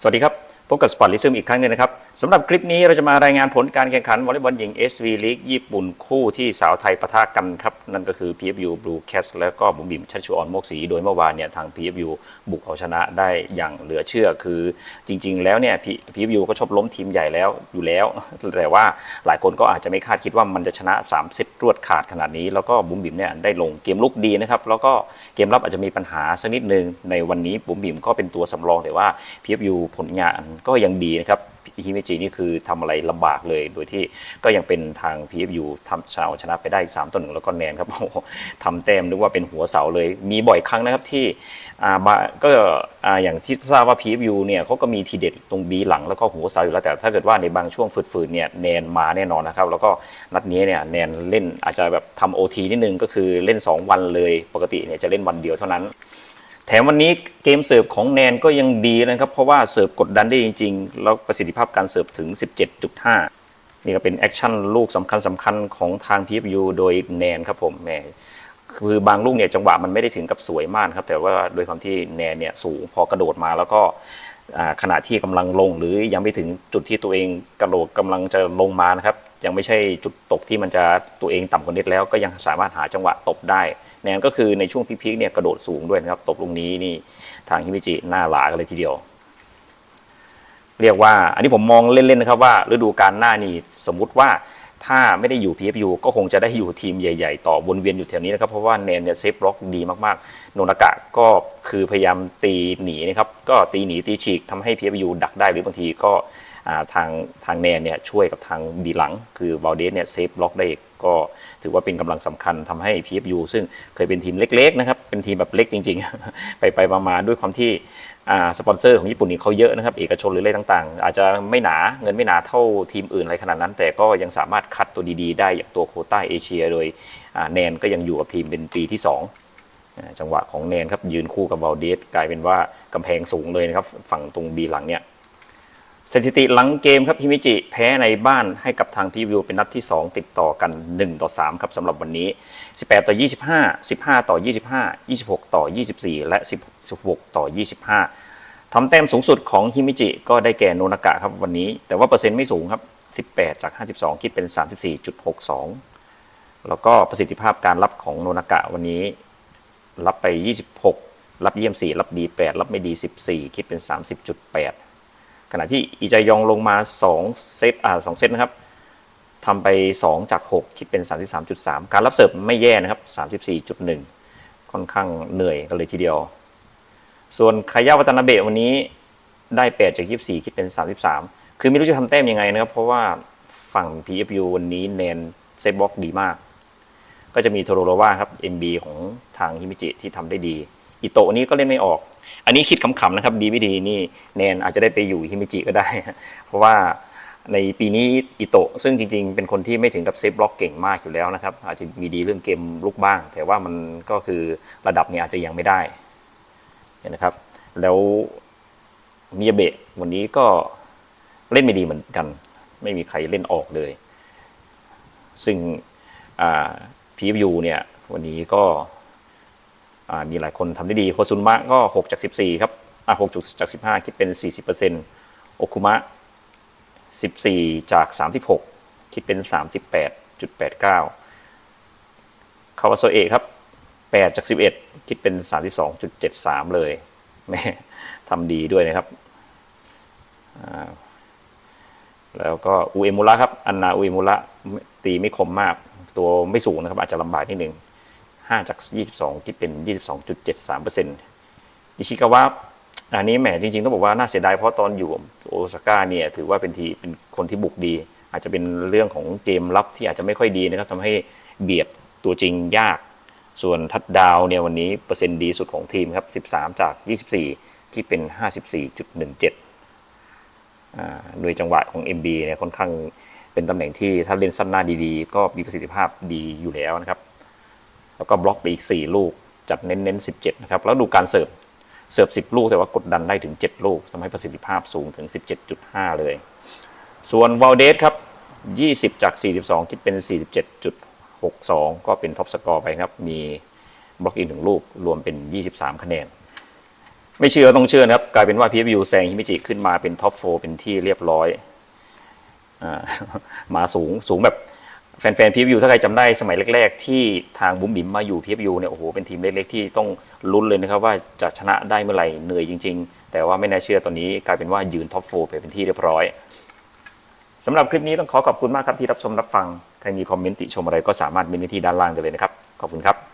สวัสดีครับ พบกับสปอร์ตลิซึมอีกครั้งหนึ่งนะครับสำหรับคลิปนี้เราจะมารายงานผลการแข่งขันวอลเลย์บอลหญิง SV League ญี่ปุ่นคู่ที่สาวไทยปะทะกันครับ นั่นก็คือ PFU Blue Cats แล้วก็บุ๋มบิมชัชชุออนโมกศรีโดยเมื่อวานเนี่ยทาง PFU บุกเอาชนะได้อย่างเหลือเชื่อคือจริง ๆ แล้วเนี่ย PFU ก็ชอบล้มทีมใหญ่แล้วอยู่แล้ว แต่ว่าหลายคนก็อาจจะไม่คาดคิดว่ามันจะชนะ3เซตรวดขาดขนาดนี้ แล้วก็บุ๋มบิมเนี่ยได้ลงเกมลุกดีนะครับแล้วก็เกมรับอาจจะมีปัญหาสักนิดนึงในวันนี้บุ๋มบิมก็เป็นตัวสำรองแต่ว่า PFU ผลงานก็ยังดีนะครับฮิเมจินี่คือทำอะไรลำบากเลย โดยที่ก็ยังเป็นทาง PFU ทำชนะชนะไปได้ 3ต่อหนึ่งแล้วก็แนนครับโอ้โหทำแต้มนึกว่าเป็นหัวเสาเลย มีบ่อยครั้งนะครับที่อ่าก็อ่าอย่างที่ทราบว่า PFU เนี่ยเขาก็มีทีเด็ดตรงบีหลังแล้วก็หัวเสาอยู่แล้วแต่ถ้าเกิดว่าในบางช่วงฝืดๆเนี่ยแนนมาแน่นอนนะครับ แล้วก็นัดนี้เนี่ยแนนเล่นอาจจะแบบทำโอทีนิดนึงก็คือเล่น 2 วันเลย ปกติเนี่ยจะเล่นวันเดียวเท่านั้น แถมวันนี้เกมเสิร์ฟของแนนก็ยังดีนะครับ เพราะว่าเสิร์ฟกดดันได้จริง ๆ แล้วประสิทธิภาพการเสิร์ฟถึง 17.5 นี่ก็เป็นแอคชั่นลูกสำคัญสำคัญของทาง PFU โดยแนนครับผมแหมคือบางลูกเนี่ยจังหวะมันไม่ได้ถึงกับสวยมากครับ แต่ว่าโดยความที่แนนเนี่ยสูงพอกระโดดมาแล้วก็ขณะที่กำลังลงหรือยังไม่ถึงจุดที่ตัวเองกระโดดกำลังจะลงมานะครับ ยังไม่ใช่จุดตกที่มันจะตัวเองต่ำกว่านิดแล้วก็ยังสามารถหาจังหวะตบได้ แนนก็คือในช่วงพีคๆเนี่ยกระโดดสูงด้วยนะครับ ตบลงนี้นี่ทางฮิมิจิหน้าหลากันเลยทีเดียว เรียกว่าอันนี้ผมมองเล่นๆนะครับว่าฤดูกาลหน้านี่สมมุติว่าถ้าไม่ได้อยู่ PFU ก็คงจะได้อยู่ทีมใหญ่ ๆ ต่อวนเวียนอยู่แถวนี้นะครับ เพราะว่าแนนเนี่ยเซฟบล็อกดีมากๆ โนนากะก็คือพยายามตีหนีนะครับ ก็ตีหนีตีฉีกทำให้ PFU ดักได้หรือบางทีก็ ทางทางแนนเนี่ยช่วยกับทางบีหลัง คือวาลเดสเนี่ยเซฟบล็อกได้อีกก็ถือว่าเป็นกำลังสำคัญทำให้ PFU ซึ่งเคยเป็นทีมเล็กๆนะครับเป็นทีมแบบเล็กจริง ๆ ไปไปๆมาด้วยความที่สปอนเซอร์ของญี่ปุ่นนี่เขาเยอะนะครับ เอกชนหรืออะไรต่างๆ อาจจะไม่หนาเงินไม่หนาเท่าทีมอื่นอะไรขนาดนั้น แต่ก็ยังสามารถคัดตัวดีๆ ได้อย่างตัวโคต้าเอเชีย โดยแนนก็ยังอยู่กับทีมเป็นปีที่สองจังหวะของแนนครับยืนคู่กับวาลเดสกลายเป็นว่ากำแพงสูงเลยนะครับฝั่งตรงบีหลังเนี่ย สถิติหลังเกมครับฮิมิจิแพ้ในบ้านให้กับทางพีวิวเป็นนัดที่ 2 ติดต่อกัน 1 ต่อ 3 ครับสำหรับวันนี้ 18 ต่อ 25 15 ต่อ 25 26 ต่อ 24 และ 16 ต่อ 25 ทำแต้มสูงสุดของฮิมิจิก็ได้แก่โนนากะครับวันนี้ แต่ว่าเปอร์เซ็นต์ไม่สูงครับ 18 จาก 52 คิดเป็น 34.62 แล้วก็ประสิทธิภาพการรับของโนนากะวันนี้รับไป 26 รับเยี่ยม 4 รับดี 8 รับไม่ดี 14 คิดเป็น 30.8 ณะที่อีจายองลงมา2เซตอ่า2เซตนะครับทำไป 2 จาก 6 คิดเป็น 33.3 การรับเสิร์ฟไม่แย่นะครับ 34.1 ค่อนข้างเหนื่อยกันเลยทีเดียว ส่วนคายาวัตนาเบะวันนี้ได้ 8 จาก 24 คิดเป็น 33 คือไม่รู้จะทำแต้มยังไงนะครับ เพราะว่าฝั่ง PFU วันนี้แนนเซตบล็อกดีมาก ก็จะมีโทโรโรวาครับ MB ของทางฮิมิจิที่ทำได้ดี อิโตะนี้ก็เล่นไม่ออก อันนี้คิดขำๆนะครับดีไม่ดีนี่แนนอาจจะได้ไปอยู่ฮิมิจิก็ได้ เพราะว่าในปีนี้อิโตะซึ่งจริง ๆ เป็นคนที่ไม่ถึงกับเซฟบล็อกเก่งมากอยู่แล้วนะครับ อาจจะมีดีเรื่องเกมลุกบ้าง แต่ว่ามันก็คือระดับนี้อาจจะยังไม่ได้นะครับ แล้วมิยาเบะวันนี้ก็เล่นไม่ดีเหมือนกัน ไม่มีใครเล่นออกเลย ซึ่งอ่า PFU เนี่ยวันนี้ก็ มีหลายคนทำได้ดีโคซุนมะก็ 6 จาก 14 ครับอ่า6จาก 15 คิดเป็น 40%โอคุมะ 14 จาก 36 คิดเป็น 38.89 คาวาโซเอะครับ 8 จาก 11 คิดเป็น 32.73 เลยแม่ทำดีด้วยนะครับ แล้วก็อูเอมุระครับ อันนาอูเอมุระตีไม่คมมาก ตัวไม่สูงนะครับ อาจจะลำบากนิดนึง 5จาก 22คิดเป็น 22.73%อิชิกาวะอันนี้แหมจริงๆ ต้องบอกว่าน่าเสียดายเพราะตอนอยู่โอซาก้าเนี่ยถือว่าเป็นทีเป็นคนที่บุกดี อาจจะเป็นเรื่องของเกมรับที่อาจจะไม่ค่อยดีนะครับทำให้เบียดตัวจริงยาก ส่วนทัดดาวเนี่ยวันนี้เปอร์เซ็นต์ดีสุดของทีมครับ 13 จาก 24 ที่เป็น 54.17อ่าโดยจังหวะของ MB เนี่ยค่อนข้างเป็นตำแหน่งที่ถ้าเล่นสั้นหน้าดีๆ ก็มีประสิทธิภาพดีอยู่แล้วนะครับ แล้วก็บล็อกไปอีก 4 ลูก จัดเน้นๆ17 นะครับ แล้วดูการเสิร์ฟ เสิร์ฟ 10 ลูกแต่ว่ากดดันได้ถึง 7 ลูกทำให้ประสิทธิภาพสูงถึง 17.5 เลย ส่วนวอลเดสครับ 20 จาก 42 คิดเป็น 47.62 ก็เป็นท็อปสกอร์ไปครับ มีบล็อกอีกหนึ่งลูกรวมเป็น 23 คะแนน ไม่เชื่อต้องเชื่อนะครับ กลายเป็นว่า PFU แซงฮิมิจิขึ้นมาเป็นท็อปโฟเป็นที่เรียบร้อยอมาสูงสูงแบบ แฟนๆพีฟยูถ้าใครจำได้สมัยแรก ๆ ที่ทางบุ๋มบิ๋มมาอยู่พีฟยูเนี่ยโอ้โหเป็นทีมเล็กๆที่ต้องลุ้นเลยนะครับว่าจะชนะได้เมื่อไหร่เหนื่อยจริง ๆ แต่ว่าไม่น่าเชื่อตอนนี้กลายเป็นว่ายืนท็อปโฟไปเป็นที่เรียบร้อยสำหรับคลิปนี้ต้องขอขอบคุณมากครับที่รับชมรับฟัง ใครมีคอมเมนต์ติชมอะไรก็สามารถเมนว้ที่ด้านล่างได้เลยนะครับ ขอบคุณครับ